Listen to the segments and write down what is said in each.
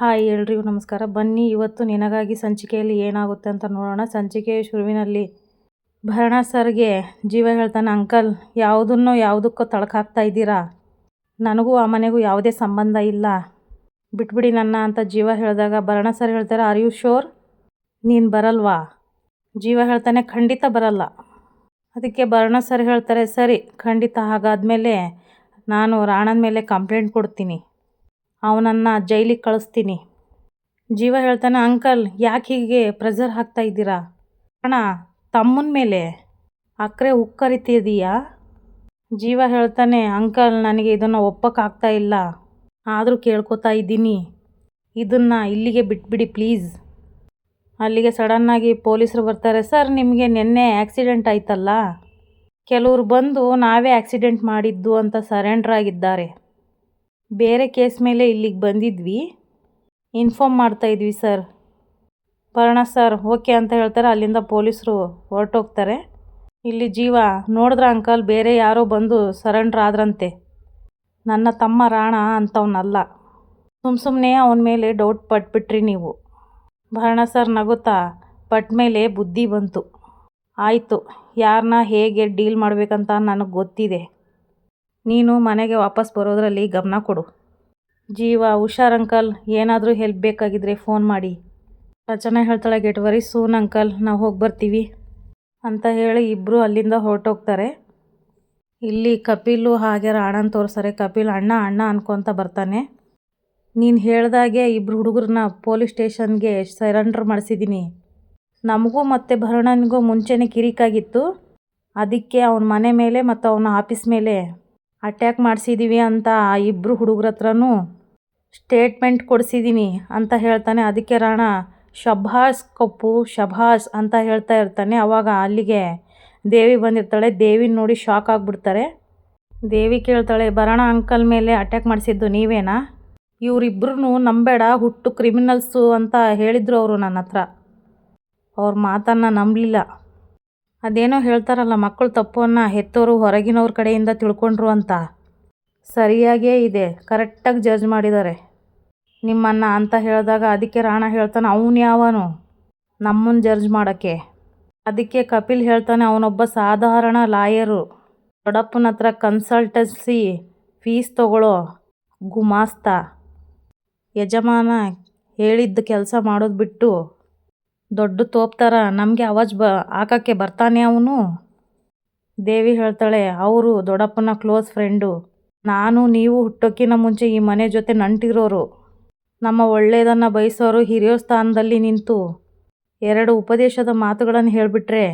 Hi ಎಲ್ರಿಗೂ ನಮಸ್ಕಾರ. ಬನ್ನಿ, ಇವತ್ತು ನಿನಗಾಗಿ ಸಂಚಿಕೆಯಲ್ಲಿ ಏನಾಗುತ್ತೆ ಅಂತ ನೋಡೋಣ. ಸಂಚಿಕೆಯ ಶುರುವಿನಲ್ಲಿ ಭರಣ ಸರ್ಗೆ ಜೀವ ಹೇಳ್ತಾನೆ, ಅಂಕಲ್, ಯಾವುದನ್ನೋ ಯಾವುದಕ್ಕೋ ತಳಕಾಗ್ತಾ ಇದ್ದೀರಾ? ನನಗೂ ಆ ಮನೆಗೂ ಯಾವುದೇ ಸಂಬಂಧ ಇಲ್ಲ. ಬಿಟ್ಬಿಡಿ ನನ್ನ ಅಂತ ಜೀವ ಹೇಳಿದಾಗ ಭರಣ ಸರ್ ಹೇಳ್ತಾರೆ ಆರ್ ಯು ಶೋರ್ ನೀನು ಬರಲ್ವಾ? ಜೀವ ಹೇಳ್ತಾನೆ, ಖಂಡಿತ ಬರಲ್ಲ. ಅದಕ್ಕೆ ಭರಣ ಸರ್ ಹೇಳ್ತಾರೆ, ಸರಿ, ಖಂಡಿತ. ಹಾಗಾದಮೇಲೆ ನಾನು ರಾಣನ ಮೇಲೆ ಕಂಪ್ಲೇಂಟ್ ಕೊಡ್ತೀನಿ. ಅವನನ್ನು ಜೈಲಿಗೆ ಕಳಿಸ್ತೀನಿ. ಜೀವ ಹೇಳ್ತಾನೆ, ಅಂಕಲ್, ಯಾಕೆ ಹೀಗೆ ಪ್ರೆಷರ್ ಹಾಕ್ತಾ ಇದ್ದೀರಾ? ಅಣ್ಣ, ತಮ್ಮನ ಮೇಲೆ ಅಕ್ಕರೆ ಉಕ್ಕರಿತಿದೀಯಾ? ಜೀವ ಹೇಳ್ತಾನೆ, ಅಂಕಲ್, ನನಗೆ ಇದನ್ನು ಒಪ್ಪಕ್ಕಾಗ್ತಾ ಇಲ್ಲ. ಆದರೂ ಕೇಳ್ಕೊತಾ ಇದ್ದೀನಿ. ಇದನ್ನು ಇಲ್ಲಿಗೆ ಬಿಟ್ಬಿಡಿ ಪ್ಲೀಸ್. ಅಲ್ಲಿಗೆ ಸಡನ್ನಾಗಿ ಪೊಲೀಸರು ಬರ್ತಾರೆ, ಸರ್, ನಿಮಗೆ ನಿನ್ನೆ ಆ್ಯಕ್ಸಿಡೆಂಟ್ ಆಯ್ತಲ್ಲ? ಕೆಲವರು ಬಂದು ನಾವೇ ಆ್ಯಕ್ಸಿಡೆಂಟ್ ಮಾಡಿದ್ದು ಅಂತ ಸರೆಂಡ್ರ್ ಆಗಿದ್ದಾರೆ. ಬೇರೆ ಕೇಸ್ ಮೇಲೆ ಇಲ್ಲಿಗೆ ಬಂದಿದ್ವಿ. ಇನ್ಫಾರ್ಮ್ ಮಾಡ್ತಾಯಿದ್ವಿ ಸರ್ ಬರೋಣ ಸರ್ ಓಕೆ ಅಂತ ಹೇಳ್ತಾರೆ. ಅಲ್ಲಿಂದ ಪೊಲೀಸರು ಹೊರಟೋಗ್ತಾರೆ. ಇಲ್ಲಿ ಜೀವ, ನೋಡಿದ್ರ ಅಂಕಲ್, ಬೇರೆ ಯಾರೋ ಬಂದು ಸರೆಂಡ್ರ್ ಆದ್ರಂತೆ. ನನ್ನ ತಮ್ಮ ರಾಣ ಅಂಥವ್ನಲ್ಲ ಸುಮ್ಮ ಸುಮ್ಮನೆ ಅವನ ಮೇಲೆ ಡೌಟ್ ಪಟ್ಬಿಟ್ರಿ ನೀವು. ಭರಣ ಸರ್ ನಗುತ್ತಾ? ಪಟ್ಮೇಲೆ ಬುದ್ಧಿ ಬಂತು. ಆಯಿತು ಯಾರನ್ನ ಹೇಗೆ ಡೀಲ್ ಮಾಡಬೇಕಂತ ನನಗೆ ಗೊತ್ತಿದೆ. ನೀನು ಮನೆಗೆ ವಾಪಸ್ ಬರೋದರಲ್ಲಿ ಗಮನ ಕೊಡು. ಜೀವ, ಹುಷಾರ್ ಅಂಕಲ್. ಏನಾದರೂ ಹೆಲ್ಪ್ ಬೇಕಾಗಿದ್ದರೆ ಫೋನ್ ಮಾಡಿ. ರಚನಾ ಹೇಳ್ತಾಳೆ ಗೆಟ್ ವರಿ ಸೂನ್ ಅಂಕಲ್, ನಾವು ಹೋಗಿ ಬರ್ತೀವಿ ಅಂತ ಹೇಳಿ ಇಬ್ಬರು ಅಲ್ಲಿಂದ ಹೊರಟೋಗ್ತಾರೆ. ಇಲ್ಲಿ ಕಪಿಲು ಹಾಗೆ ರಾಣನ್ ತೋರಿಸ್ತಾರೆ ಕಪಿಲ್, ಅಣ್ಣ ಅಣ್ಣ ಅನ್ಕೊತ ಬರ್ತಾನೆ. ನೀನು ಹೇಳ್ದಾಗೆ ಇಬ್ಬರು ಹುಡುಗರನ್ನ ಪೊಲೀಸ್ ಸ್ಟೇಷನ್ಗೆ ಸರೆಂಡರ್ ಮಾಡಿಸಿದ್ದೀನಿ ನಮಗೂ ಮತ್ತು ಭರಣನಿಗೂ ಮುಂಚೆನೇ ಕಿರಿಕಾಗಿತ್ತು. ಅದಕ್ಕೆ ಅವನ ಮನೆ ಮೇಲೆ ಮತ್ತು ಅವನ ಆಫೀಸ್ ಮೇಲೆ ಅಟ್ಯಾಕ್ ಮಾಡಿಸಿದ್ದೀವಿ ಅಂತ ಆ ಇಬ್ಬರು ಹುಡುಗ್ರ ಹತ್ರನೂ ಸ್ಟೇಟ್ಮೆಂಟ್ ಕೊಡಿಸಿದ್ದೀನಿ ಅಂತ ಹೇಳ್ತಾನೆ. ಅದಕ್ಕೆ ರಾಣ ಶಭಾಸ್ ಕಪ್ಪು ಶಭಾಸ್ ಅಂತ ಹೇಳ್ತಾ ಇರ್ತಾನೆ. ಅವಾಗ ಅಲ್ಲಿಗೆ ದೇವಿ ಬಂದಿರ್ತಾಳೆ. ದೇವಿನ ನೋಡಿ ಶಾಕ್ ಆಗಿಬಿಡ್ತಾರೆ. ದೇವಿ ಕೇಳ್ತಾಳೆ, ಬರೋಣ ಅಂಕಲ್ ಮೇಲೆ ಅಟ್ಯಾಕ್ ಮಾಡಿಸಿದ್ದು ನೀವೇನಾ? ಇವರಿಬ್ಬರೂ ನಂಬೇಡ, ಹುಟ್ಟು ಕ್ರಿಮಿನಲ್ಸು ಅಂತ ಹೇಳಿದರು ಅವರು ನನ್ನ ಹತ್ರ. ಅವ್ರ ಮಾತನ್ನು ನಂಬಲಿಲ್ಲ. ಅದೇನೋ ಹೇಳ್ತಾರಲ್ಲ, ಮಕ್ಕಳು ತಪ್ಪನ್ನು ಹೆತ್ತೋರು ಹೊರಗಿನವ್ರ ಕಡೆಯಿಂದ ತಿಳ್ಕೊಂಡ್ರು ಅಂತ. ಸರಿಯಾಗೇ ಇದೆ, ಕರೆಕ್ಟಾಗಿ ಜಡ್ಜ್ ಮಾಡಿದ್ದಾರೆ. ನಿಮ್ಮನ್ನು ಅಂತ ಹೇಳಿದಾಗ ಅದಕ್ಕೆ ರಾಣ ಹೇಳ್ತಾನೆ, ಅವನು ಯಾವನು? ನಮ್ಮನ್ನು ಜಡ್ಜ್ ಮಾಡೋಕ್ಕೆ. ಅದಕ್ಕೆ ಕಪಿಲ್ ಹೇಳ್ತಾನೆ, ಅವನೊಬ್ಬ ಸಾಧಾರಣ ಲಾಯರು. ದೊಡ್ಡಪ್ಪನ ಹತ್ರ ಕನ್ಸಲ್ಟೆನ್ಸಿ ಫೀಸ್ ತಗೊಳ್ಳೋ ಗುಮಾಸ್ತ. ಯಜಮಾನ ಹೇಳಿದ್ದ ಕೆಲಸ ಮಾಡೋದು ಬಿಟ್ಟು ದೊಡ್ಡ ತೋಪ್ತಾರ, ನಮಗೆ ಅವಾಜ್ ಬ ಹಾಕಕ್ಕೆ ಬರ್ತಾನೆ ಅವನು? ದೇವಿ ಹೇಳ್ತಾಳೆ, ಅವರು ದೊಡ್ಡಪ್ಪನ ಕ್ಲೋಸ್ ಫ್ರೆಂಡು ನಾನು, ನೀವು ಹುಟ್ಟೋಕ್ಕಿಂತ ಮುಂಚೆ ಈ ಮನೆ ಜೊತೆ ನಂಟಿರೋರು. ನಮ್ಮ ಒಳ್ಳೆಯದನ್ನು ಬಯಸೋರು ಹಿರಿಯೋ ಸ್ಥಾನದಲ್ಲಿ ನಿಂತು. ಎರಡು ಉಪದೇಶದ ಮಾತುಗಳನ್ನು ಹೇಳಿಬಿಟ್ರೆ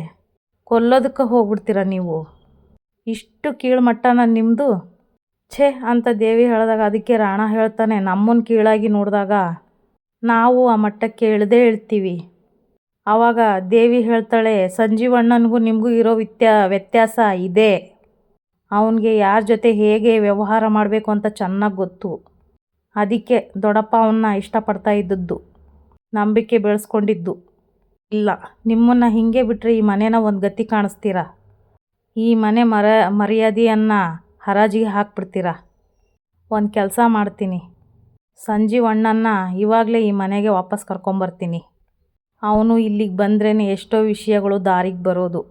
ಕೊಲ್ಲೋದಕ್ಕೆ ಹೋಗ್ಬಿಡ್ತೀರ ನೀವು? ಇಷ್ಟು ಕೀಳ್ಮಟ್ಟನ ನಿಮ್ಮದು ಛೇ, ಅಂತ ದೇವಿ ಹೇಳಿದಾಗ ಅದಕ್ಕೆ ರಾಣ ಹೇಳ್ತಾನೆ ನಮ್ಮನ್ನು ಕೀಳಾಗಿ ನೋಡಿದಾಗ ನಾವು ಆ ಮಟ್ಟಕ್ಕೆ ಇಳ್ದೇ ಇಳ್ತೀವಿ ಆವಾಗ ದೇವಿ ಹೇಳ್ತಾಳೆ, ಸಂಜೀವಣ್ಣನಿಗೂ ನಿಮಗೂ ಇರೋ ವ್ಯತ್ಯಾ ವ್ಯತ್ಯಾಸ ಇದೆ. ಅವನಿಗೆ ಯಾರ ಜೊತೆ ಹೇಗೆ ವ್ಯವಹಾರ ಮಾಡಬೇಕು ಅಂತ ಚೆನ್ನಾಗಿ ಗೊತ್ತು. ಅದಕ್ಕೆ ದೊಡ್ಡಪ್ಪ ಅವನ್ನ ಇಷ್ಟಪಡ್ತಾ ಇದ್ದದ್ದು. ನಂಬಿಕೆ ಬೆಳೆಸ್ಕೊಂಡಿದ್ದು. ಇಲ್ಲ, ನಿಮ್ಮನ್ನು ಹೀಗೆ ಬಿಟ್ಟರೆ ಈ ಮನೇನ ಒಂದು ಗತಿ ಕಾಣಿಸ್ತೀರಾ? ಈ ಮನೆ ಮರ, ಮರ್ಯಾದೆಯನ್ನು ಹರಾಜಿಗೆ ಹಾಕ್ಬಿಡ್ತೀರ? ಒಂದು ಕೆಲಸ ಮಾಡ್ತೀನಿ. ಸಂಜೀವಣ್ಣನ ಇವಾಗಲೇ ಈ ಮನೆಗೆ ವಾಪಸ್ ಕರ್ಕೊಂಬರ್ತೀನಿ. ಅವನು ಇಲ್ಲಿಗೆ ಬಂದ್ರೇ ಎಷ್ಟೋ ವಿಷಯಗಳು ದಾರಿಗೆ ಬರೋದು.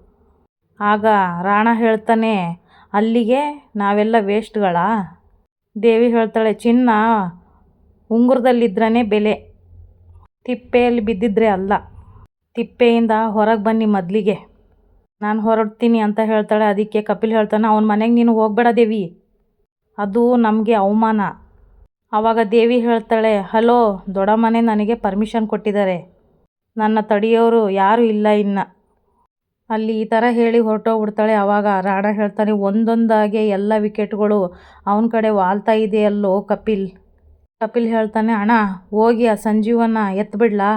ಆಗ ರಾಣ ಹೇಳ್ತಾನೆ, ಅಲ್ಲಿಗೆ ನಾವೆಲ್ಲ ವೇಸ್ಟ್ಗಳ? ದೇವಿ ಹೇಳ್ತಾಳೆ, ಚಿನ್ನ ಉಂಗುರದಲ್ಲಿದ್ರೇ ಬೆಲೆ, ತಿಪ್ಪೆಯಲ್ಲಿ ಬಿದ್ದಿದ್ರೆ ಅಲ್ಲ, ತಿಪ್ಪೆಯಿಂದ ಹೊರಗೆ ಬನ್ನಿ ಮೊದಲಿಗೆ. ನಾನು ಹೊರಡ್ತೀನಿ ಅಂತ ಹೇಳ್ತಾಳೆ. ಅದಕ್ಕೆ ಕಪಿಲ್ ಹೇಳ್ತಾನೆ, ಅವನ ಮನೆಗೆ ನೀನು ಹೋಗಬೇಡ ದೇವಿ, ಅದು ನಮಗೆ ಅವಮಾನ. ಆವಾಗ ದೇವಿ ಹೇಳ್ತಾಳೆ, ಹಲೋ ದೊಡ್ಡ ಮನೆ ನನಗೆ ಪರ್ಮಿಷನ್ ಕೊಟ್ಟಿದ್ದಾರೆ. ನನ್ನ ತಡಿಯೋರು ಯಾರೂ ಇಲ್ಲ ಇನ್ನು. ಅಲ್ಲಿ ಈ ಥರ ಹೇಳಿ ಹೊರಟೋಗ್ಬಿಡ್ತಾಳೆ. ಆವಾಗ ರಾಣ ಹೇಳ್ತಾನೆ, ಒಂದೊಂದಾಗೆ ಎಲ್ಲ ವಿಕೆಟ್ಗಳು ಅವನ ಕಡೆ ವಾಲ್ತಾ ಇದೆಯಲ್ಲೋ ಕಪಿಲ್. ಕಪಿಲ್ ಹೇಳ್ತಾನೆ, ಅಣ್ಣ, ಹೋಗಿ ಆ ಸಂಜೀವನ ಎತ್ಬಿಡ್ಲಾ?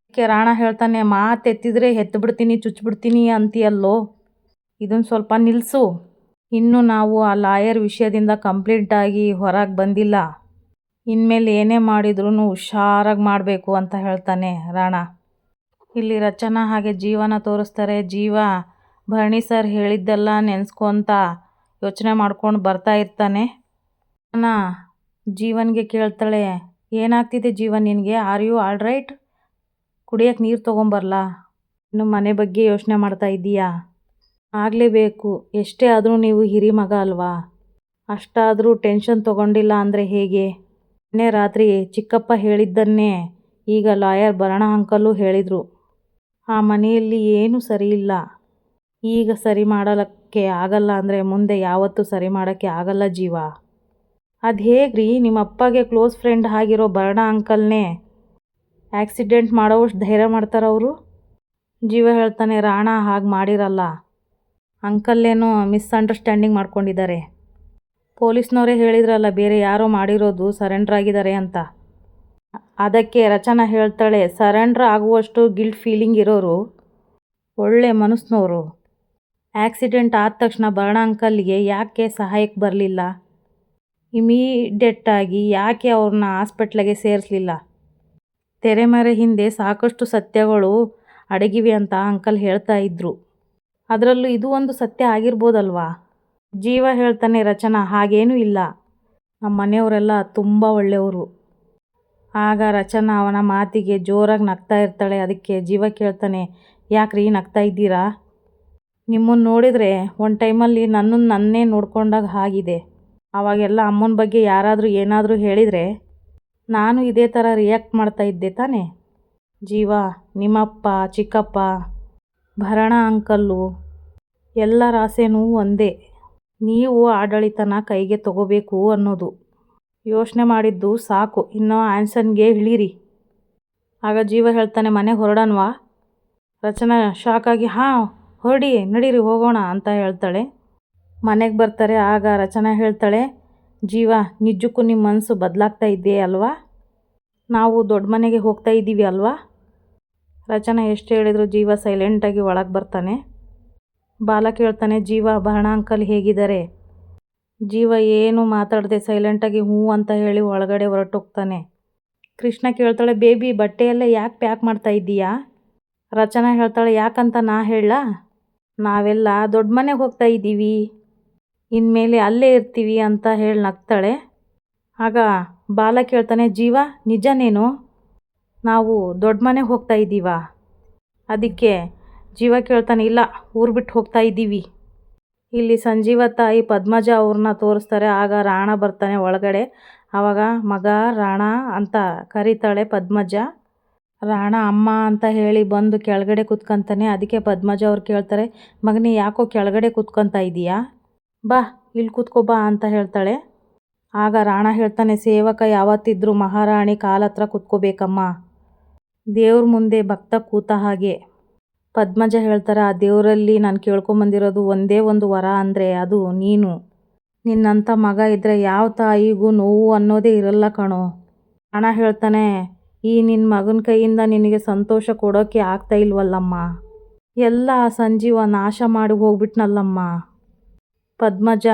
ಅದಕ್ಕೆ ರಾಣ ಹೇಳ್ತಾನೆ, ಮಾತು ಎತ್ತಿದ್ರೆ ಎತ್ಬಿಡ್ತೀನಿ ಚುಚ್ಚಿಬಿಡ್ತೀನಿ ಅಂತೀಯಲ್ಲೋ? ಇದನ್ನು ಸ್ವಲ್ಪ ನಿಲ್ಲಿಸು ಇನ್ನು ನಾವು ಆ ಲಾಯರ್ ವಿಷಯದಿಂದ ಕಂಪ್ಲೀಟಾಗಿ ಹೊರಗೆ ಬಂದಿಲ್ಲ. ಇನ್ಮೇಲೆ ಏನೇ ಮಾಡಿದ್ರೂ ಹುಷಾರಾಗಿ ಮಾಡಬೇಕು ಅಂತ ಹೇಳ್ತಾನೆ ರಾಣ. ಇಲ್ಲಿ ರಚನಾ ಹಾಗೆ ಜೀವನ ತೋರಿಸ್ತಾರೆ. ಜೀವ, ಭರಣಿ ಸರ್ ಹೇಳಿದ್ದೆಲ್ಲ ನೆನೆಸ್ಕೊಂತ ಯೋಚನೆ ಮಾಡ್ಕೊಂಡು ಬರ್ತಾ ಇರ್ತಾನೆ. ಜೀವನ್ಗೆ ಕೇಳ್ತಾಳೆ, ಏನಾಗ್ತಿದೆ ಜೀವನ್ ನಿನಗೆ? ಆರ್ ಯು ಆಲ್ ರೈಟ್ ಕುಡಿಯೋಕ್ಕೆ ನೀರು ತೊಗೊಂಬರಲ್ಲ ಇನ್ನು ಮನೆ ಬಗ್ಗೆ ಯೋಚನೆ ಮಾಡ್ತಾ ಇದ್ದೀಯಾ? ಆಗಲೇಬೇಕು. ಎಷ್ಟೇ ಆದರೂ ನೀವು ಹಿರಿ ಮಗ ಅಲ್ವಾ? ಅಷ್ಟಾದರೂ ಟೆನ್ಷನ್ ತೊಗೊಂಡಿಲ್ಲ ಅಂದರೆ ಹೇಗೆ? ನಿನ್ನೆ ರಾತ್ರಿ ಚಿಕ್ಕಪ್ಪ ಹೇಳಿದ್ದನ್ನೇ ಈಗ ಲಾಯರ್ ಭರಣ ಅಂಕಲು ಹೇಳಿದರು. ಆ ಮನೆಯಲ್ಲಿ ಏನೂ ಸರಿ ಇಲ್ಲ. ಈಗ ಸರಿ ಮಾಡಲಕ್ಕೆ ಆಗಲ್ಲ ಅಂದರೆ ಮುಂದೆ ಯಾವತ್ತೂ ಸರಿ ಮಾಡೋಕ್ಕೆ ಆಗಲ್ಲ ಜೀವ. ಅದು ಹೇಗ್ರಿ? ನಿಮ್ಮ ಅಪ್ಪಗೆ ಕ್ಲೋಸ್ ಫ್ರೆಂಡ್ ಆಗಿರೋ ಭರಣ ಅಂಕಲ್ನೇ ಆಕ್ಸಿಡೆಂಟ್ ಮಾಡೋವಷ್ಟು ಧೈರ್ಯ ಮಾಡ್ತಾರೆ ಅವರು? ಜೀವ ಹೇಳ್ತಾನೆ, ರಾಣ, ಹಾಗೆ ಮಾಡಿರಲ್ಲ. ಅಂಕಲ್ಲೇನೋ ಮಿಸ್ಅಂಡರ್ಸ್ಟ್ಯಾಂಡಿಂಗ್ ಮಾಡ್ಕೊಂಡಿದ್ದಾರೆ. ಪೊಲೀಸ್ನವರೇ ಹೇಳಿದ್ರಲ್ಲ, ಬೇರೆ ಯಾರೋ ಮಾಡಿರೋದು ಸರೆಂಡ್ರ್ ಆಗಿದ್ದಾರೆ ಅಂತ. ಅದಕ್ಕೆ ರಚನಾ ಹೇಳ್ತಾಳೆ, ಸರೆಂಡ್ರ್ ಆಗುವಷ್ಟು ಗಿಲ್ಟ್ ಫೀಲಿಂಗ್ ಇರೋರು ಒಳ್ಳೆ ಮನಸ್ಸಿನವರು ಆಕ್ಸಿಡೆಂಟ್ ಆದ ತಕ್ಷಣ ಬರ್ಣ ಅಂಕಲ್ಗೆ ಯಾಕೆ ಸಹಾಯಕ್ಕೆ ಬರಲಿಲ್ಲ? ಇಮಿಡಿಯೆಟ್ಟಾಗಿ ಯಾಕೆ ಅವ್ರನ್ನ ಹಾಸ್ಪಿಟ್ಲಿಗೆ ಸೇರಿಸಲಿಲ್ಲ? ತೆರೆಮರೆ ಹಿಂದೆ ಸಾಕಷ್ಟು ಸತ್ಯಗಳು ಅಡಗಿವೆ ಅಂತ ಅಂಕಲ್ ಹೇಳ್ತಾ ಇದ್ರು. ಅದರಲ್ಲೂ ಇದು ಒಂದು ಸತ್ಯ ಆಗಿರ್ಬೋದಲ್ವಾ? ಜೀವ ಹೇಳ್ತಾನೆ ರಚನಾ, ಹಾಗೇನೂ ಇಲ್ಲ. ನಮ್ಮ ಮನೆಯವರೆಲ್ಲ ತುಂಬ ಒಳ್ಳೆಯವರು. ಆಗ ರಚನಾ ಅವನ ಮಾತಿಗೆ ಜೋರಾಗಿ ನಗ್ತಾ ಇರ್ತಾಳೆ, ಅದಕ್ಕೆ ಜೀವ ಕೇಳ್ತಾನೆ, ಯಾಕ್ರಿ ನಗ್ತಾ ಇದ್ದೀರಾ? ನಿಮ್ಮನ್ನು ನೋಡಿದರೆ ಒಂದು ಟೈಮಲ್ಲಿ ನನ್ನನ್ನು ನನ್ನೇ ನೋಡ್ಕೊಂಡಾಗ ಆಗಿದೆ ಆವಾಗೆಲ್ಲ ಅಮ್ಮನ ಬಗ್ಗೆ ಯಾರಾದರೂ ಏನಾದರೂ ಹೇಳಿದರೆ ನಾನು ಇದೇ ಥರ ರಿಯಾಕ್ಟ್ ಮಾಡ್ತಾ ಇದ್ದೆ ತಾನೇ? ಜೀವ, ನಿಮ್ಮಪ್ಪ, ಚಿಕ್ಕಪ್ಪ, ಭರಣ, ಅಂಕಲ್ಲು, ಎಲ್ಲರ ಆಸೆನೂ ಒಂದೇ. ನೀವು ಆಡಳಿತನ ಕೈಗೆ ತಗೋಬೇಕು ಅನ್ನೋದು. ಯೋಚನೆ ಮಾಡಿದ್ದು ಸಾಕು. ಇನ್ನು ಆ್ಯನ್ಸನ್ಗೆ ಇಳೀರಿ. ಆಗ ಜೀವ ಹೇಳ್ತಾನೆ, ಮನೆ ಹೊರಡನ್ವಾ? ರಚನಾ ಶಾಕಾಗಿ, ಹಾಂ, ಹೊರಡಿ, ನಡೀರಿ, ಹೋಗೋಣ ಅಂತ ಹೇಳ್ತಾಳೆ. ಮನೆಗೆ ಬರ್ತಾರೆ. ಆಗ ರಚನಾ ಹೇಳ್ತಾಳೆ, ಜೀವ, ನಿಜಕ್ಕೂ ನಿಮ್ಮ ಮನಸ್ಸು ಬದಲಾಗ್ತಾ ಇದ್ದೆ ಅಲ್ವಾ? ನಾವು ದೊಡ್ಡ ಮನೆಗೆ ಹೋಗ್ತಾ ಇದ್ದೀವಿ ಅಲ್ವಾ? ರಚನಾ ಎಷ್ಟು ಹೇಳಿದರೂ ಜೀವ ಸೈಲೆಂಟಾಗಿ ಒಳಗೆ ಬರ್ತಾನೆ. ಬಾಲ ಕೇಳ್ತಾನೆ, ಜೀವ ಭರಣ ಅಂಕಲ್ ಹೇಗಿದ್ದಾರೆ? ಜೀವ ಏನು ಮಾತಾಡದೆ ಸೈಲೆಂಟಾಗಿ ಹ್ಞೂ ಅಂತ ಹೇಳಿ ಒಳಗಡೆ ಹೊರಟೋಗ್ತಾನೆ. ಕೃಷ್ಣ ಕೇಳ್ತಾಳೆ, ಬೇಬಿ, ಬಟ್ಟೆಯಲ್ಲೇ ಯಾಕೆ ಪ್ಯಾಕ್ ಮಾಡ್ತಾ ಇದ್ದೀಯಾ? ರಚನಾ ಹೇಳ್ತಾಳೆ, ಯಾಕಂತ ನಾ ಹೇಳ ನಾವೆಲ್ಲ ದೊಡ್ಡ ಮನೆಗೆ ಹೋಗ್ತಾ ಇದ್ದೀವಿ. ಇನ್ಮೇಲೆ ಅಲ್ಲೇ ಇರ್ತೀವಿ ಅಂತ ಹೇಳಿ ನಗ್ತಾಳೆ. ಆಗ ಬಾಲ ಕೇಳ್ತಾನೆ, ಜೀವ, ನಿಜನೇನು? ನಾವು ದೊಡ್ಡ ಮನೆಗೆ ಹೋಗ್ತಾ ಇದ್ದೀವಾ? ಅದಕ್ಕೆ ಜೀವ ಕೇಳ್ತಾನೆ, ಇಲ್ಲ, ಊರು ಬಿಟ್ಟು ಹೋಗ್ತಾ ಇದ್ದೀವಿ. ಇಲ್ಲಿ ಸಂಜೀವ ತಾಯಿ ಪದ್ಮಜ ಅವ್ರನ್ನ ತೋರಿಸ್ತಾರೆ. ಆಗ ರಾಣ ಬರ್ತಾನೆ ಒಳಗಡೆ. ಆವಾಗ ಮಗ ರಾಣ ಅಂತ ಕರೀತಾಳೆ ಪದ್ಮಜ. ರಾಣ, ಅಮ್ಮ ಅಂತ ಹೇಳಿ ಬಂದು ಕೆಳಗಡೆ ಕುತ್ಕೊಂತಾನೆ. ಅದಕ್ಕೆ ಪದ್ಮಜ ಅವ್ರು ಕೇಳ್ತಾರೆ, ಮಗನೇ, ಯಾಕೋ ಕೆಳಗಡೆ ಕುತ್ಕೊತಾ ಇದೀಯಾ? ಬಾ ಇಲ್ಲಿ ಕೂತ್ಕೋ ಬಾ ಅಂತ ಹೇಳ್ತಾಳೆ. ಆಗ ರಾಣ ಹೇಳ್ತಾನೆ, ಸೇವಕ, ಯಾವತ್ತಿದ್ರು ಮಹಾರಾಣಿ ಕಾಲತ್ರ ಕುತ್ಕೋಬೇಕಮ್ಮ. ದೇವ್ರ ಮುಂದೆ ಭಕ್ತ ಕೂತ ಹಾಗೆ. ಪದ್ಮಜ ಹೇಳ್ತಾರೆ ಆ ದೇವರಲ್ಲಿ ನಾನು ಕೇಳ್ಕೊಂಬಂದಿರೋದು ಒಂದೇ ಒಂದು ವರ ಅಂದರೆ ಅದು ನೀನು. ನಿನ್ನಂಥ ಮಗ ಇದ್ದರೆ ಯಾವ ತಾಯಿಗೂ ನೋವು ಅನ್ನೋದೇ ಇರಲ್ಲ ಕಣೋ. ಅಣ್ಣ ಹೇಳ್ತಾನೆ, ಈ ನಿನ್ನ ಮಗನ ಕೈಯಿಂದ ನಿನಗೆ ಸಂತೋಷ ಕೊಡೋಕ್ಕೆ ಆಗ್ತಾ ಇಲ್ವಲ್ಲಮ್ಮ. ಎಲ್ಲ ಸಂಜೀವ ನಾಶ ಮಾಡಿ ಹೋಗ್ಬಿಟ್ನಲ್ಲಮ್ಮ. ಪದ್ಮಜ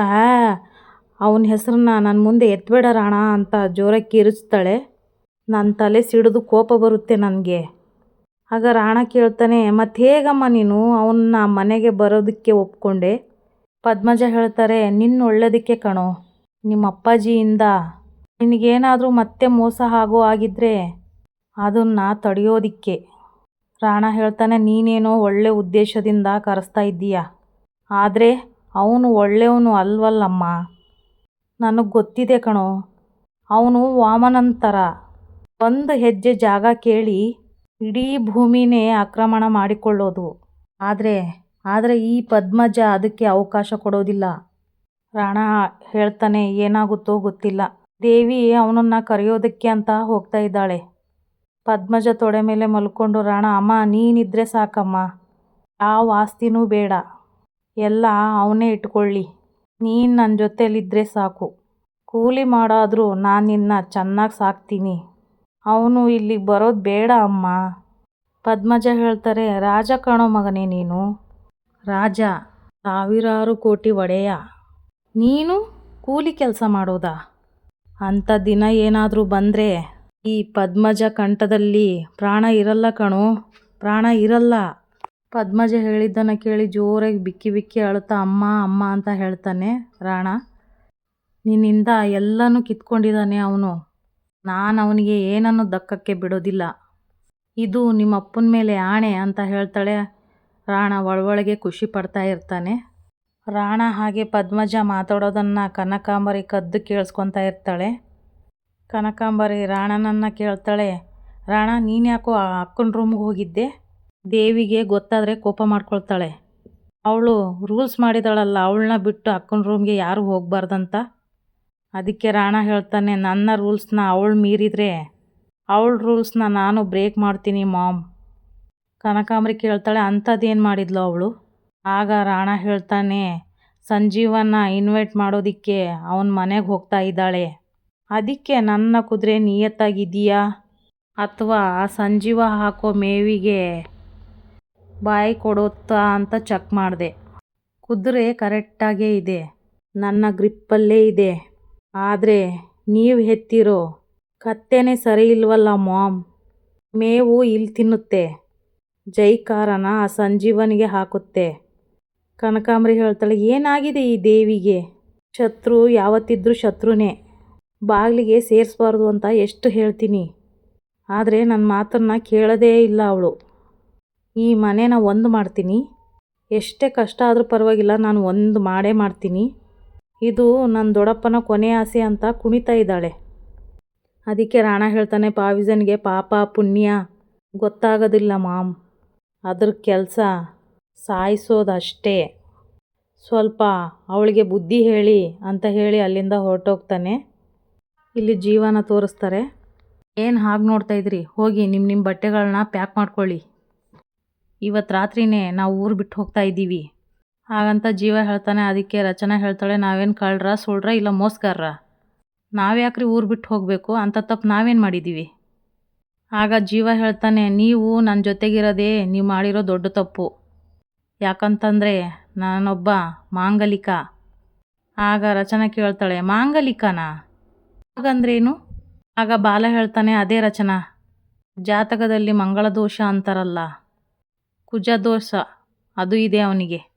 ಅವನ ಹೆಸರನ್ನ ನನ್ನ ಮುಂದೆ ಎತ್ಬೇಡ ರಾಣ ಅಂತ ಜೋರಕ್ಕೆ ಕಿರಿಸ್ತಾಳೆ ನನ್ನ ತಲೆ ಸಿಡಿದು ಕೋಪ ಬರುತ್ತೆ ನನಗೆ. ಆಗ ರಾಣ ಕೇಳ್ತಾನೆ, ಮತ್ತು ಹೇಗಮ್ಮ ನೀನು? ಅವನ್ನ ಮನೆಗೆ ಬರೋದಕ್ಕೆ ಒಪ್ಕೊಂಡೆ? ಪದ್ಮಜ ಹೇಳ್ತಾರೆ ನಿನ್ನ ಒಳ್ಳೇದಕ್ಕೆ ಕಣೋ. ನಿಮ್ಮ ಅಪ್ಪಾಜಿಯಿಂದ ನಿನಗೇನಾದರೂ ಮತ್ತೆ ಮೋಸ ಆಗೋ ಆಗಿದ್ರೆ ಅದನ್ನು ತಡೆಯೋದಿಕ್ಕೆ. ರಾಣ ಹೇಳ್ತಾನೆ, ನೀನೇನೋ ಒಳ್ಳೆ ಉದ್ದೇಶದಿಂದ ಕರೆಸ್ತಾ ಇದ್ದೀಯ. ಆದರೆ ಅವನು ಒಳ್ಳೆಯವನು ಅಲ್ವಲ್ಲಮ್ಮ. ನನಗೆ ಗೊತ್ತಿದೆ ಕಣೋ. ಅವನು ವಾಮನಂತರ ಒಂದು ಹೆಜ್ಜೆ ಜಾಗ ಕೇಳಿ ಇಡೀ ಭೂಮಿನೇ ಆಕ್ರಮಣ ಮಾಡಿಕೊಳ್ಳೋದು. ಆದರೆ ಆದರೆ ಈ ಪದ್ಮಜ ಅದಕ್ಕೆ ಅವಕಾಶ ಕೊಡೋದಿಲ್ಲ. ರಾಣ ಹೇಳ್ತಾನೆ, ಏನಾಗುತ್ತೋ ಗೊತ್ತಿಲ್ಲ. ದೇವಿ ಅವನನ್ನು ಕರೆಯೋದಕ್ಕೆ ಅಂತ ಹೋಗ್ತಾ ಇದ್ದಾಳೆ. ಪದ್ಮಜ ತೊಡೆ ಮೇಲೆ ಮಲ್ಕೊಂಡು, ರಾಣ, ಅಮ್ಮ, ನೀನಿದ್ರೆ ಸಾಕಮ್ಮ. ಯಾವ ಆಸ್ತಿನೂ ಬೇಡ. ಎಲ್ಲ ಅವನೇ ಇಟ್ಕೊಳ್ಳಿ. ನೀನು ನನ್ನ ಜೊತೇಲಿದ್ದರೆ ಸಾಕು. ಕೂಲಿ ಮಾಡಾದರೂ ನಾನು ನಿನ್ನ ಚೆನ್ನಾಗಿ ಸಾಕ್ತೀನಿ. ಅವನು ಇಲ್ಲಿಗೆ ಬರೋದು ಬೇಡ ಅಮ್ಮ. ಪದ್ಮಜ ಹೇಳ್ತಾರೆ, ರಾಜ ಕಾಣೋ ಮಗನೇ ನೀನು. ರಾಜ, ಸಾವಿರಾರು ಕೋಟಿ ಒಡೆಯ. ನೀನು ಕೂಲಿ ಕೆಲಸ ಮಾಡೋದಾ? ಅಂಥ ದಿನ ಏನಾದರೂ ಬಂದರೆ ಈ ಪದ್ಮಜ ಕಂಠದಲ್ಲಿ, ಪ್ರಾಣ ಇರಲ್ಲ ಕಣೋ, ಪ್ರಾಣ ಇರಲ್ಲ. ಪದ್ಮಜ ಹೇಳಿದ್ದನ್ನು ಕೇಳಿ ಜೋರಾಗಿ ಬಿಕ್ಕಿ ಬಿಕ್ಕಿ ಅಳುತ್ತಾ, ಅಮ್ಮ ಅಮ್ಮ ಅಂತ ಹೇಳ್ತಾನೆ ರಾಣ. ನಿನ್ನಿಂದ ಎಲ್ಲನೂ ಕಿತ್ಕೊಂಡಿದ್ದಾನೆ ಅವನು. ನಾನು ಅವನಿಗೆ ಏನನ್ನು ದಕ್ಕಕ್ಕೆ ಬಿಡೋದಿಲ್ಲ. ಇದು ನಿಮ್ಮ ಅಪ್ಪನ ಮೇಲೆ ಆಣೆ ಅಂತ ಹೇಳ್ತಾಳೆ. ರಾಣ ಒಳಗೆ ಖುಷಿ ಪಡ್ತಾ ಇರ್ತಾನೆ. ರಾಣ ಹಾಗೆ ಪದ್ಮಜ ಮಾತಾಡೋದನ್ನು ಕನಕಾಂಬರಿ ಕದ್ದು ಕೇಳಿಸ್ಕೊತಾ ಇರ್ತಾಳೆ. ಕನಕಾಂಬರಿ ರಾಣನನ್ನು ಕೇಳ್ತಾಳೆ, ರಾಣ, ನೀನು ಯಾಕೋ ಆ ಅಕ್ಕನ ರೂಮ್ಗೆ ಹೋಗಿದ್ದೆ? ದೇವಿಗೆ ಗೊತ್ತಾದರೆ ಕೋಪ ಮಾಡ್ಕೊಳ್ತಾಳೆ. ಅವಳು ರೂಲ್ಸ್ ಮಾಡಿದಾಳಲ್ಲ, ಅವಳನ್ನ ಬಿಟ್ಟು ಅಕ್ಕನ ರೂಮ್ಗೆ ಯಾರು ಹೋಗಬಾರ್ದಂತ? ಅದಕ್ಕೆ ರಾಣ ಹೇಳ್ತಾನೆ, ನನ್ನ ರೂಲ್ಸ್ನ ಅವಳು ಮೀರಿದರೆ, ಅವಳ ರೂಲ್ಸ್ನ ನಾನು ಬ್ರೇಕ್ ಮಾಡ್ತೀನಿ ಮಾಮ್. ಕನಕಾಂಬ್ರಿ ಕೇಳ್ತಾಳೆ, ಅಂಥದ್ದೇನು ಮಾಡಿದ್ಲು ಅವಳು? ಆಗ ರಾಣ ಹೇಳ್ತಾನೆ ಸಂಜೀವನ ಇನ್ವೈಟ್ ಮಾಡೋದಕ್ಕೆ ಅವನ ಮನೆಗೆ ಹೋಗ್ತಾ ಇದ್ದಾಳೆ. ಅದಕ್ಕೆ ನನ್ನ ಕುದುರೆ ನಿಯತ್ತಾಗಿದೆಯಾ ಅಥವಾ ಆ ಸಂಜೀವ ಹಾಕೋ ಮೇವಿಗೆ ಬಾಯಿ ಕೊಡುತ್ತಾ ಅಂತ ಚೆಕ್ ಮಾಡಿದೆ. ಕುದುರೆ ಕರೆಕ್ಟಾಗೇ ಇದೆ. ನನ್ನ ಗ್ರಿಪ್ಪಲ್ಲೇ ಇದೆ. ಆದರೆ ನೀವು ಹೆತ್ತಿರೋ ಕತ್ತೆನೇ ಸರಿ ಇಲ್ವಲ್ಲ ಮಾಮ್. ಮೇವು ಇಲ್ಲಿ ತಿನ್ನುತ್ತೆ. ಜೈಕಾರನ ಆ ಸಂಜೀವನಿಗೆ ಹಾಕುತ್ತೆ. ಕನಕಾಂಬರಿ ಹೇಳ್ತಾಳೆ, ಏನಾಗಿದೆ ಈ ದೇವಿಗೆ? ಶತ್ರು ಯಾವತ್ತಿದ್ರೂ ಶತ್ರುನೇ. ಬಾಗಿಲಿಗೆ ಸೇರಿಸ್ಬಾರ್ದು ಅಂತ ಎಷ್ಟು ಹೇಳ್ತೀನಿ. ಆದರೆ ನನ್ನ ಮಾತನ್ನು ಕೇಳೋದೇ ಇಲ್ಲ ಅವಳು. ಈ ಮನೆನ ಒಂದು ಮಾಡ್ತೀನಿ. ಎಷ್ಟೇ ಕಷ್ಟ ಆದರೂ ಪರವಾಗಿಲ್ಲ, ನಾನು ಒಂದು ಮಾಡೇ ಮಾಡ್ತೀನಿ. ಇದು ನನ್ನ ದೊಡ್ಡಪ್ಪನ ಕೊನೆ ಆಸೆ ಅಂತ ಕುಣಿತಾ ಇದ್ದಾಳೆ. ಅದಕ್ಕೆ ರಾಣ ಹೇಳ್ತಾನೆ ಪಾವಿಸನ್ಗೆ ಪಾಪ, ಪುಣ್ಯ ಗೊತ್ತಾಗೋದಿಲ್ಲ ಮಾಮ್. ಅದ್ರ ಕೆಲಸ ಸಾಯಿಸೋದಷ್ಟೇ. ಸ್ವಲ್ಪ ಅವಳಿಗೆ ಬುದ್ಧಿ ಹೇಳಿ ಅಂತ ಹೇಳಿ ಅಲ್ಲಿಂದ ಹೊರಟೋಗ್ತಾನೆ. ಇಲ್ಲಿ ಜೀವನ ತೋರಿಸ್ತಾರೆ. ಏನು ಹಾಗೆ ನೋಡ್ತಾ ಇದ್ರಿ? ಹೋಗಿ ನಿಮ್ಮ ನಿಮ್ಮ ಬಟ್ಟೆಗಳನ್ನ ಪ್ಯಾಕ್ ಮಾಡ್ಕೊಳ್ಳಿ. ಇವತ್ತು ರಾತ್ರಿನೇ ನಾವು ಊರು ಬಿಟ್ಟು ಹೋಗ್ತಾ ಇದ್ದೀವಿ ಹಾಗಂತ ಜೀವ ಹೇಳ್ತಾನೆ, ಅದಕ್ಕೆ ರಚನಾ ಹೇಳ್ತಾಳೆ, ನಾವೇನು ಕಳ್ರ, ಸುಳ್ರ ಇಲ್ಲ ಮೋಸ್ಗಾರ್ರ? ನಾವ್ಯಾಕ್ರಿ ಊರು ಬಿಟ್ಟು ಹೋಗಬೇಕು, ಅಂತ ತಪ್ಪು ನಾವೇನು ಮಾಡಿದ್ದೀವಿ ಆಗ ಜೀವ ಹೇಳ್ತಾನೆ, ನೀವು ನನ್ನ ಜೊತೆಗಿರೋದೇ, ನೀವು ಮಾಡಿರೋ ದೊಡ್ಡ ತಪ್ಪು. ಯಾಕಂತಂದರೆ, ನಾನೊಬ್ಬ ಮಾಂಗಲಿಕ. ಆಗ ರಚನಾ ಕೇಳ್ತಾಳೆ, ಮಾಂಗಲಿಕನಾ? ಹಾಗಂದ್ರೇನು? ಆಗ ಬಾಲ ಹೇಳ್ತಾನೆ, ಅದೇ ರಚನಾ. ಜಾತಕದಲ್ಲಿ ಮಂಗಳ ದೋಷ ಅಂತಾರಲ್ಲ ಕುಜ ದೋಷ ಅದು ಇದೆ ಅವನಿಗೆ.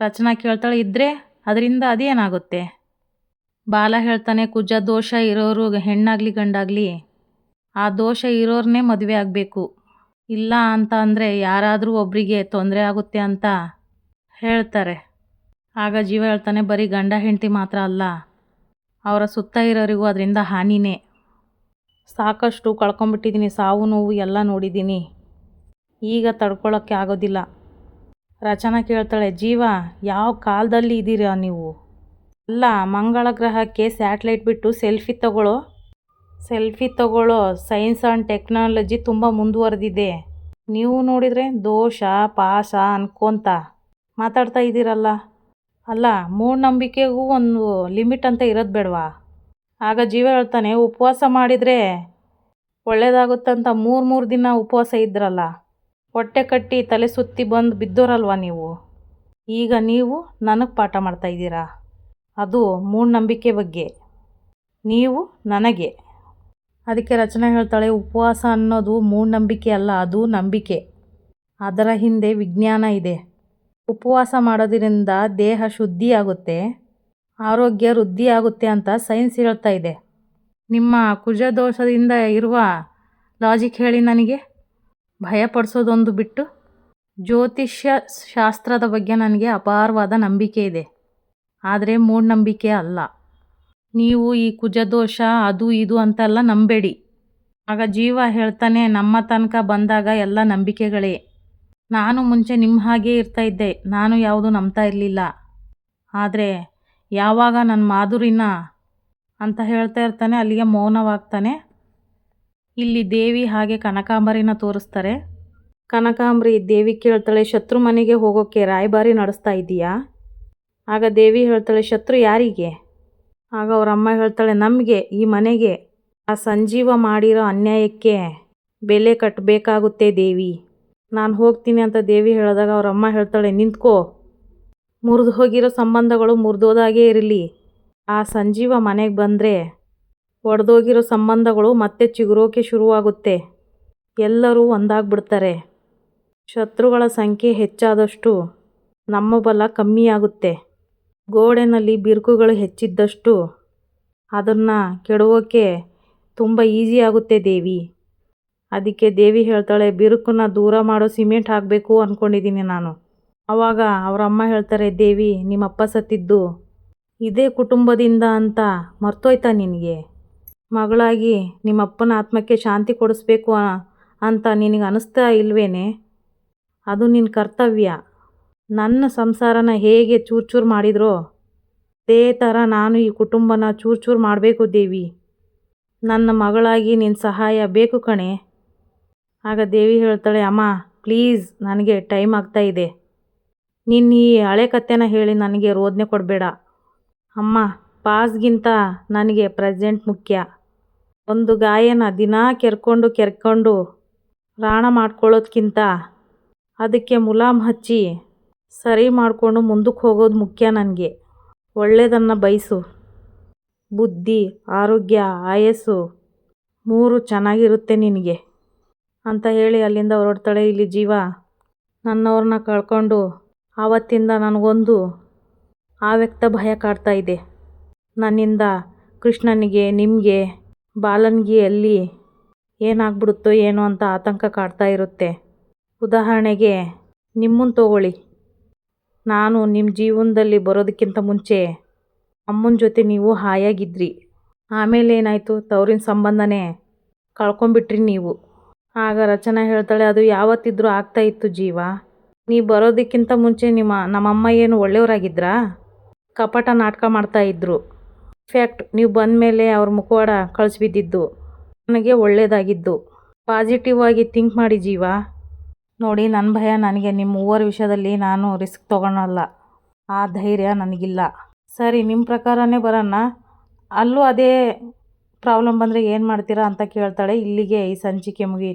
ರಚನಾ ಕೇಳ್ತಾಳೆ ಇದ್ದರೆ ಅದರಿಂದ ಅದೇನಾಗುತ್ತೆ? ಬಾಲ ಹೇಳ್ತಾನೆ, ಕುಜ, ದೋಷ ಇರೋರು ಹೆಣ್ಣಾಗಲಿ ಗಂಡಾಗಲಿ, ಆ ದೋಷ ಇರೋರನ್ನೇ ಮದುವೆ ಆಗಬೇಕು. ಇಲ್ಲ ಅಂತ ಅಂದರೆ ಯಾರಾದರೂ ಒಬ್ಬರಿಗೆ ತೊಂದರೆ ಆಗುತ್ತೆ ಅಂತ ಹೇಳ್ತಾರೆ. ಆಗ ಜೀವ ಹೇಳ್ತಾನೆ, ಬರೀ ಗಂಡ, ಹೆಂಡತಿ ಮಾತ್ರ ಅಲ್ಲ, ಅವರ ಸುತ್ತ ಇರೋರಿಗೂ ಅದರಿಂದ ಹಾನಿನೇ. ಸಾಕಷ್ಟು ಕಳ್ಕೊಂಬಿಟ್ಟಿದ್ದೀನಿ ಸಾವು ನೋವು ಎಲ್ಲ ನೋಡಿದ್ದೀನಿ. ಈಗ ತಡ್ಕೊಳ್ಳೋಕ್ಕೆ ಆಗೋದಿಲ್ಲ. ರಚನಾ ಕೇಳ್ತಾಳೆ, ಜೀವ, ಯಾವ ಕಾಲದಲ್ಲಿ ಇದ್ದೀರಾ ನೀವು? ಅಲ್ಲ, ಮಂಗಳ ಗ್ರಹಕ್ಕೆ ಸ್ಯಾಟ್ಲೈಟ್ ಬಿಟ್ಟು ಸೆಲ್ಫಿ ತಗೊಳ್ಳೋ ಸೆಲ್ಫಿ ತಗೊಳ್ಳೋ ಸೈನ್ಸ್ ಆ್ಯಂಡ್ ಟೆಕ್ನಾಲಜಿ ತುಂಬ ಮುಂದುವರೆದಿದೆ. ನೀವು ನೋಡಿದರೆ ದೋಷ, ಪಾಶ ಅನ್ಕೊಂತ ಮಾತಾಡ್ತಾ ಇದ್ದೀರಲ್ಲ? ಅಲ್ಲ, ಮೂಢನಂಬಿಕೆಗೂ ಒಂದು ಲಿಮಿಟ್ ಅಂತ ಇರೋದು ಬೇಡವಾ? ಆಗ ಜೀವ ಹೇಳ್ತಾನೆ, ಉಪವಾಸ ಮಾಡಿದರೆ ಒಳ್ಳೆಯದಾಗುತ್ತಂತ ಮೂರು ಮೂರು ದಿನ ಉಪವಾಸ ಇದ್ರಲ್ಲ. ಹೊಟ್ಟೆ ಕಟ್ಟಿ ತಲೆ ಸುತ್ತಿ ಬಂದು ಬಿದ್ದೋರಲ್ವ ನೀವು? ಈಗ ನೀವು ನನಗೆ ಪಾಠ ಮಾಡ್ತಾ ಇದ್ದೀರಾ? ಅದು ಮೂಢನಂಬಿಕೆ ಬಗ್ಗೆ. ನೀವು ನನಗೆ. ಅದಕ್ಕೆ ರಚನೆ ಹೇಳ್ತಾಳೆ, ಉಪವಾಸ ಅನ್ನೋದು ಮೂಢನಂಬಿಕೆ ಅಲ್ಲ, ಅದು ನಂಬಿಕೆ. ಅದರ ಹಿಂದೆ ವಿಜ್ಞಾನ ಇದೆ. ಉಪವಾಸ ಮಾಡೋದರಿಂದ ದೇಹ ಶುದ್ಧಿಯಾಗುತ್ತೆ, ಆರೋಗ್ಯ ವೃದ್ಧಿಯಾಗುತ್ತೆ ಅಂತ ಸೈನ್ಸ್ ಹೇಳ್ತಾ ಇದೆ. ನಿಮ್ಮ ಕುಜದೋಷದಿಂದ ಇರುವ ಲಾಜಿಕ್ ಹೇಳಿ ನನಗೆ. ಭಯಪಡಿಸೋದೊಂದು ಬಿಟ್ಟು ಜ್ಯೋತಿಷ್ಯ ಶಾಸ್ತ್ರದ ಬಗ್ಗೆ ನನಗೆ ಅಪಾರವಾದ ನಂಬಿಕೆ ಇದೆ. ಆದರೆ ಮೂಢನಂಬಿಕೆ ಅಲ್ಲ. ನೀವು ಈ ಕುಜದೋಷ, ಅದು ಇದು ಅಂತೆಲ್ಲ ನಂಬೇಡಿ. ಆಗ ಜೀವ ಹೇಳ್ತಾನೆ, ನಮ್ಮ ತನಕ ಬಂದಾಗ ಎಲ್ಲ ನಂಬಿಕೆಗಳೇ. ನಾನು ಮುಂಚೆ ನಿಮ್ಮ ಹಾಗೆ ಇರ್ತಾ ಇದ್ದೆ, ನಾನು ಯಾವುದು ನಂಬ್ತಾ ಇರಲಿಲ್ಲ. ಆದರೆ ಯಾವಾಗ ನನ್ನ ಮಾಧುರಿನ ಅಂತ ಹೇಳ್ತಾ ಇರ್ತಾನೆ, ಅಲ್ಲಿಗೆ ಮೌನವಾಗ್ತಾನೆ. ಇಲ್ಲಿ ದೇವಿ ಹಾಗೆ ಕನಕಾಂಬರಿನ ತೋರಿಸ್ತಾರೆ. ಕನಕಾಂಬರಿ, ದೇವಿ ಕೇಳ್ತಾಳೆ, ಶತ್ರು ಮನೆಗೆ ಹೋಗೋಕ್ಕೆ ರಾಯಭಾರಿ ನಡೆಸ್ತಾ ಇದ್ದೀಯಾ ಆಗ ದೇವಿ ಹೇಳ್ತಾಳೆ, ಶತ್ರು ಯಾರಿಗೆ? ಆಗ ಅವರಮ್ಮ ಹೇಳ್ತಾಳೆ, ನಮಗೆ, ಈ ಮನೆಗೆ. ಆ ಸಂಜೀವ ಮಾಡಿರೋ ಅನ್ಯಾಯಕ್ಕೆ ಬೆಲೆ ಕಟ್ಟಬೇಕಾಗುತ್ತೆ ದೇವಿ. ನಾನು ಹೋಗ್ತೀನಿ ಅಂತ ದೇವಿ ಹೇಳಿದಾಗ ಅವರಮ್ಮ ಹೇಳ್ತಾಳೆ, ನಿಂತ್ಕೋ. ಮುರಿದು ಹೋಗಿರೋ ಸಂಬಂಧಗಳು ಮುರಿದೋದಾಗೇ ಇರಲಿ. ಆ ಸಂಜೀವ ಮನೆಗೆ ಬಂದರೆ ಒಡೆದೋಗಿರೋ ಸಂಬಂಧಗಳು ಮತ್ತೆ ಚಿಗುರೋಕೆ ಶುರುವಾಗುತ್ತೆ. ಎಲ್ಲರೂ ಒಂದಾಗ್ಬಿಡ್ತಾರೆ. ಶತ್ರುಗಳ ಸಂಖ್ಯೆ ಹೆಚ್ಚಾದಷ್ಟು ನಮ್ಮ ಬಲ ಕಮ್ಮಿಯಾಗುತ್ತೆ. ಗೋಡೆನಲ್ಲಿ ಬಿರುಕುಗಳು ಹೆಚ್ಚಿದ್ದಷ್ಟು ಅದನ್ನು ಕೆಡುವೋಕೆ ತುಂಬ ಈಸಿ ಆಗುತ್ತೆ ದೇವಿ. ಅದಕ್ಕೆ ದೇವಿ ಹೇಳ್ತಾಳೆ, ಬಿರುಕನ್ನ ದೂರ ಮಾಡೋ ಸಿಮೆಂಟ್ ಹಾಕಬೇಕು ಅಂದ್ಕೊಂಡಿದ್ದೀನಿ ನಾನು. ಆವಾಗ ಅವರಮ್ಮ ಹೇಳ್ತಾರೆ, ದೇವಿ, ನಿಮ್ಮಪ್ಪ ಸತ್ತಿದ್ದು ಇದೇ ಕುಟುಂಬದಿಂದ ಅಂತ ಮರ್ತೋಯ್ತಾ ನಿನಗೆ? ಮಗಳಾಗಿ ನಿಮ್ಮಪ್ಪನ ಆತ್ಮಕ್ಕೆ ಶಾಂತಿ ಕೊಡಿಸ್ಬೇಕು ಅಂತ ನಿನಗೆ ಅನಿಸ್ತಾ ಇಲ್ವೇನೆ? ಅದು ನಿನ್ನ ಕರ್ತವ್ಯ. ನನ್ನ ಸಂಸಾರನ ಹೇಗೆ ಚೂರು ಚೂರು ಮಾಡಿದ್ರೋ, ಅದೇ ಥರ ನಾನು ಈ ಕುಟುಂಬನ ಚೂರು ಚೂರು ಮಾಡಬೇಕು ದೇವಿ. ನನ್ನ ಮಗಳಾಗಿ ನಿನ್ನ ಸಹಾಯ ಬೇಕು ಕಣೆ. ಆಗ ದೇವಿ ಹೇಳ್ತಾಳೆ, ಅಮ್ಮ, ಪ್ಲೀಸ್ ನನಗೆ ಟೈಮ್ ಆಗ್ತಾ ಇದೆ. ನಿನ್ನ ಈ ಹಳೆ ಕಥೆನ ಹೇಳಿ ನನಗೆ ರೋದನೆ ಕೊಡಬೇಡ. ಅಮ್ಮ, ಪಾಸ್ಗಿಂತ ನನಗೆ ಪ್ರೆಸೆಂಟ್ ಮುಖ್ಯ. ಒಂದು ಗಾಯನ ದಿನಾ ಕೆರ್ಕೊಂಡು ಕೆರ್ಕೊಂಡು ರಾಣ ಮಾಡ್ಕೊಳ್ಳೋದ್ಕಿಂತ ಅದಕ್ಕೆ ಮುಲಾಮ್ ಹಚ್ಚಿ ಸರಿ ಮಾಡಿಕೊಂಡು ಮುಂದಕ್ಕೆ ಹೋಗೋದು ಮುಖ್ಯ ನನಗೆ. ಒಳ್ಳೆಯದನ್ನು ಬಯಸು. ಬುದ್ಧಿ, ಆರೋಗ್ಯ, ಆಯಸ್ಸು ಮೂರು ಚೆನ್ನಾಗಿರುತ್ತೆ ನಿನಗೆ. ಅಂತ ಹೇಳಿ ಅಲ್ಲಿಂದ ಹೊರಡ್ತಾಳೆ ಇಲ್ಲಿ ಜೀವ ನನ್ನವ್ರನ್ನ ಕಳ್ಕೊಂಡು ಆವತ್ತಿಂದ ನನಗೊಂದು ವ್ಯಕ್ತ ಭಯ ಕಾಡ್ತಾ ಇದೆ. ನನ್ನಿಂದ ಕೃಷ್ಣನಿಗೆ, ನಿಮಗೆ ಬಾಲನ್ಗೆ ಅಲ್ಲಿ ಏನಾಗ್ಬಿಡುತ್ತೋ ಏನೋ ಅಂತ ಆತಂಕ ಕಾಡ್ತಾ ಇರುತ್ತೆ. ಉದಾಹರಣೆಗೆ, ನಿಮ್ಮನ್ನು ತಗೊಳ್ಳಿ. ನಾನು ನಿಮ್ಮ ಜೀವನದಲ್ಲಿ ಬರೋದಕ್ಕಿಂತ ಮುಂಚೆ ಅಮ್ಮನ ಜೊತೆ ನೀವು ಹಾಯಾಗಿದ್ರಿ. ಆಮೇಲೆ ಏನಾಯಿತು? ತವರಿನ ಸಂಬಂಧನೇ ಕಳ್ಕೊಂಬಿಟ್ರಿ ನೀವು. ಆಗ ರಚನಾ ಹೇಳ್ತಾಳೆ, ಅದು ಯಾವತ್ತಿದ್ರೂ ಆಗ್ತಾ ಇತ್ತು ಜೀವ. ನೀವು ಬರೋದಕ್ಕಿಂತ ಮುಂಚೆ ನಿಮ್ಮ ನಮ್ಮಮ್ಮ ಏನು ಒಳ್ಳೆಯವರಾಗಿದ್ರಾ? ಕಪಟ ನಾಟಕ ಮಾಡ್ತಾ ಇನ್ಫ್ಯಾಕ್ಟ್ ನೀವು ಬಂದ ಮೇಲೆ ಅವ್ರ ಮುಖವಾಡ ಕಳಿಸ್ಬಿದ್ದಿದ್ದು. ನನಗೆ ಒಳ್ಳೆಯದಾಗಿದ್ದು ಪಾಸಿಟಿವ್ ಆಗಿ ಥಿಂಕ್ ಮಾಡಿ ಜೀವ. ನೋಡಿ ನನ್ನ ಭಯ ನನಗೆ ನಿಮ್ಮ ಮೂವರ ವಿಷಯದಲ್ಲಿ ನಾನು ರಿಸ್ಕ್ ತೊಗೊಳಲ್ಲ. ಆ ಧೈರ್ಯ ನನಗಿಲ್ಲ. ಸರಿ ನಿಮ್ಮ ಪ್ರಕಾರನೇ ಬರೋಣ. ಅಲ್ಲೂ ಅದೇ ಪ್ರಾಬ್ಲಮ್ ಬಂದರೆ ಏನು ಮಾಡ್ತೀರಾ ಅಂತ ಕೇಳ್ತಾಳೆ. ಇಲ್ಲಿಗೆ ಈ ಸಂಚಿಕೆ ಮುಗಿಯಿತು